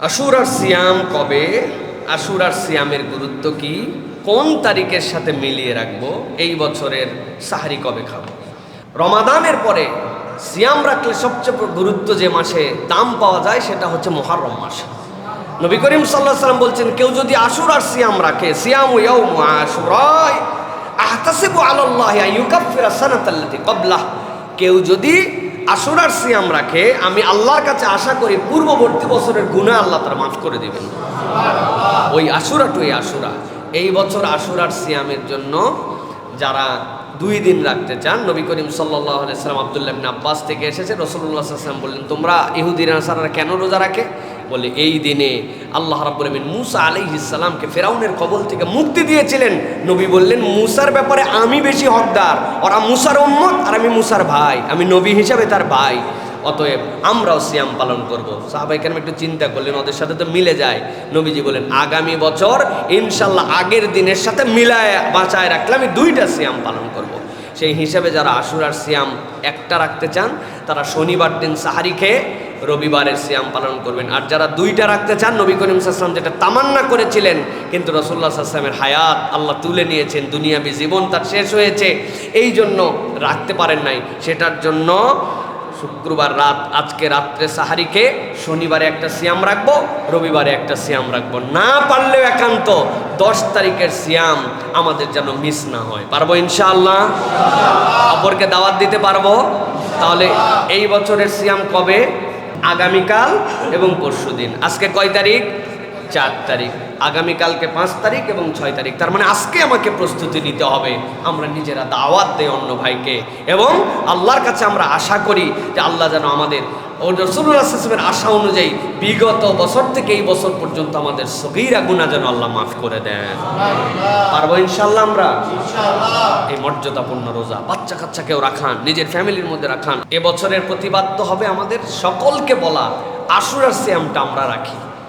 আশুরার সিয়াম কবে? আশুরার সিয়ামের গুরুত্ব কি? কোন তারিখের সাথে মিলিয়ে রাখব? এই বছরের সাহারি কবে খাব? রমাদানের পরে সিয়াম রাখলে সবচেয়ে গুরুত্ব যে মাসে দাম পাওয়া যায় সেটা হচ্ছে মহারম মাস। নবী করিম সাল্লাহ সাল্লাম বলছেন, কেউ যদি আশুরার সিয়াম রাখে, সিয়াম আহতাসিবু আলাল্লাহ ইউকাফিরা সানাতাল্লাতি ক্বাবলাহ। কেউ যদি আশুরার সিয়াম রাখে, আমি আল্লাহর কাছে আশা করি পূর্ববর্তী বছরের গুণা আল্লাহ তারা মাফ করে দেবেন। ওই আশুরা টু এই আশুরা এই বছর আশুরার সিয়ামের জন্য যারা দুই দিন রাখতে চান, নবী করিম সাল্লাহ আলাইসালাম আবদুল্লাহ আব্বাস থেকে এসেছে রসুল্লাহ বললেন, তোমরা ইহুদিন আসারা কেন রোজা রাখে? বলে, এই দিনে আল্লাহ রাব্বুল আমিন মুসা আলাইহিস সালামকে ফেরাউনের কবল থেকে মুক্তি দিয়েছিলেন। নবী বললেন, মুসার ব্যাপারে আমি বেশি হকদার। ওরা মুসার উম্মত আর আমি মুসার ভাই। আমি নবী হিসাবে তার ভাই। অতএব আমরাও সিয়াম পালন করব। সাহাবাই কেন একটু চিন্তা করলেন, ওদের সাথে তো মিলে যায়। নবীজি বলেন, আগামী বছর ইনশাল্লাহ আগের দিনের সাথে মিলায়, বাঁচায় রাখলে আমি দুইটা সিয়াম পালন করব। সেই হিসাবে যারা আশুরার সিয়াম একটা রাখতে চান, তারা শনিবার দিন সাহারি খেয়ে রবিবারের সিয়াম পালন করবেন। আর যারা দুইটা রাখতে চান, নবী করিম সাল্লাম যেটা তামান্না করেছিলেন, কিন্তু রসুল্লাহ সাল্লামের হায়াত আল্লাহ তুলে নিয়েছেন, দুনিয়াবি জীবন তার শেষ হয়েছে এই জন্য রাখতে পারেন নাই। সেটার জন্য শুক্রবার রাত, আজকে রাত্রে সাহারিকে শনিবারে একটা সিয়াম রাখব, রবিবারে একটা সিয়াম রাখব। না পারলেও একান্ত দশ তারিখের সিয়াম আমাদের যেন মিস না হয়। পারব ইনশাআল্লাহ? অপরকে দাওয়াত দিতে পারব? তাহলে এই বছরের সিয়াম কবে? আগামীকাল এবং পরশু দিন। আজকে কয় তারিখ? চার তারিখ। আগামীকালকে পাঁচ তারিখ এবং ছয় তারিখ। তার মানে আজকে আমাকে প্রস্তুতি নিতে হবে। আমরা নিজেরা দাওয়াত দেয় অন্য ভাইকে। এবং আল্লাহর কাছে আমরা আশা করি যে আল্লাহ যেন আমাদের ও রসুলের আশা অনুযায়ী বিগত বছর থেকে এই বছর পর্যন্ত আমাদের সগিরা গুণা যেন আল্লাহ মাফ করে দেন। পারব ইনশাল্লাহ আমরা? এই মর্যাদাপূর্ণ রোজা বাচ্চা কাচ্চাকেও রাখান নিজের ফ্যামিলির মধ্যে রাখান। এবছরের প্রতিবাদ তো হবে আমাদের সকলকে বলা আশুরার সিয়ামটা আমরা রাখি।